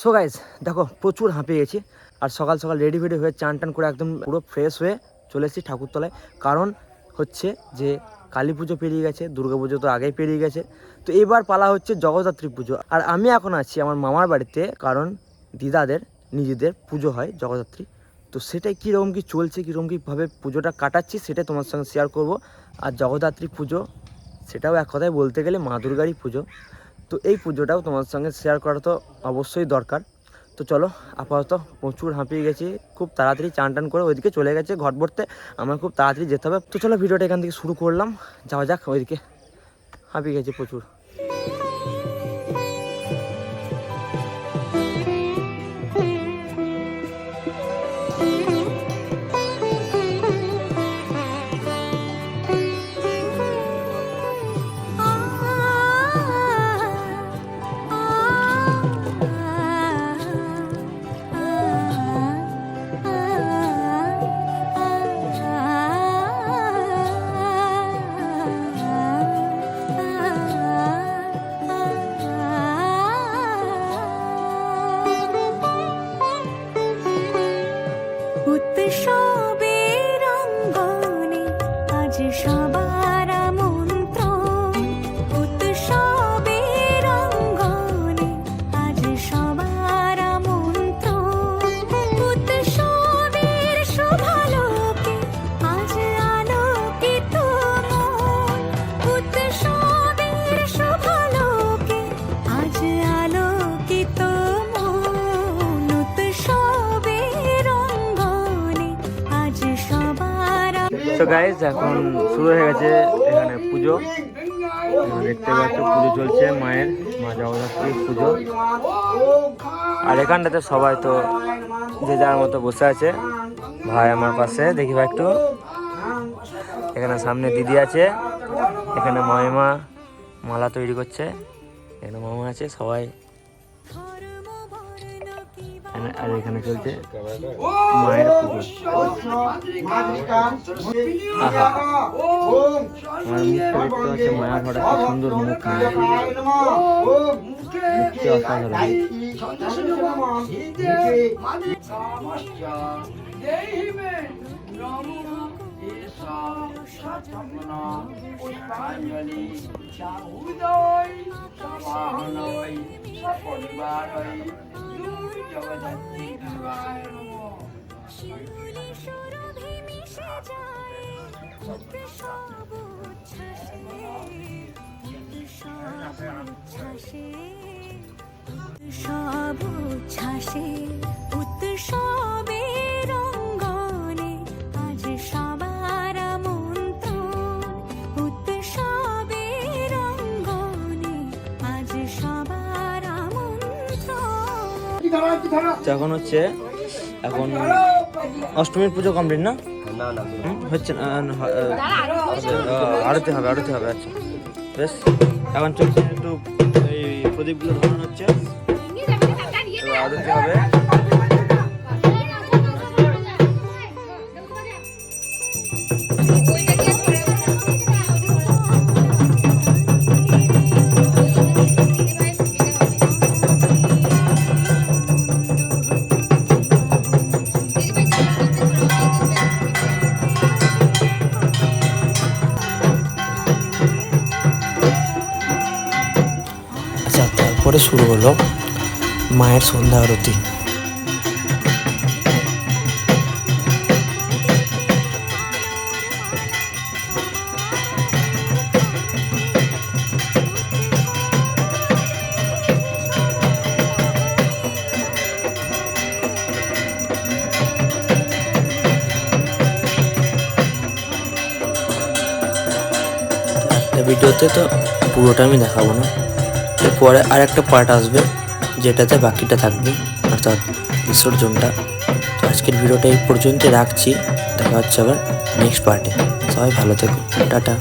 So guys দেখো, প্রচুর হাঁপিয়ে গেছি। আর সকাল সকাল রেডি ফেডি হয়ে চান টান করে একদম পুরো ফ্রেশ হয়ে চলে এসেছি ঠাকুরতলায়। কারণ হচ্ছে যে কালী পুজো পেরিয়ে গেছে, দুর্গা পুজো তো আগেই পেরিয়ে গেছে। তো এবার পালা হচ্ছে জগদ্ধাত্রী পুজো। আর আমি এখন আছি আমার মামার বাড়িতে, কারণ দিদাদের, নিজেদের পুজো হয় জগদ্ধাত্রী। তো সেটাই কীরকম কী চলছে, কীরকম কীভাবে পুজোটা কাটাচ্ছি, সেটাই তোমার সঙ্গে শেয়ার করব। আর জগদ্ধাত্রী পুজো, সেটাও এক কথায় বলতে গেলে মা দুর্গারই পুজো। তো এই পুজোটাও তোমার সঙ্গে শেয়ার করা তো অবশ্যই দরকার। তো চলো, আপাতত প্রচুর হাঁপিয়ে গেছি, খুব তাড়াতাড়ি চান টান করে ওইদিকে চলে গেছে ঘর ভরতে, আমার খুব তাড়াতাড়ি যেতে হবে। তো চলো, ভিডিওটা এখান থেকে শুরু করলাম, যাওয়া যাক ওইদিকে। হাঁপিয়ে গেছি প্রচুর। 一生 তো গাইজ এখন শুরু হয়ে গেছে এখানে পুজো। দেখতে পাচ্ছ পুজো চলছে, মায়ের মা জগদ্ধাত্রীর পুজো। আর এখানটাতে সবাই তো যে যার মতো বসে আছে, ভাই আমার পাশে, দেখি ভাই একটু। এখানে সামনে দিদি আছে, এখানে মামিমা মালা তৈরি করছে, এখানে মামা আছে, সবাই আর এখানে চলছে মায়ের পুজো। আমার মুখটা দেখতে পাচ্ছে মায়া সুন্দর মুখ মায়ের মুখটি অসাধারণ। সব উচ্ছ্বাসে উৎসব উচ্ছ্বাসে উৎসব উচ্ছ্বাসে এখন হচ্ছে এখন অষ্টমীর পুজো কমপ্লিট না? হচ্ছে না আরতি হবে আড়তে হবে আচ্ছা। বেশ এখন চলছে একটু এই প্রদীপগুলো ধরানো হচ্ছে। আড়তে আরতি হবে। তারপরে শুরু হলো মায়ের সন্ধ্যা আরতি। ভিডিওতে তো পুরোটা আমি দেখাবো না। এরপরে আর একটা পার্ট আসবে, যেটাতে বাকিটা থাকবে, অর্থাৎ বিসর্জনটা। তো আজকের ভিডিওটা এই পর্যন্ত রাখছি। দেখা হচ্ছে আবার নেক্সট পার্টে সবাই ভালো থেকো। টাটা।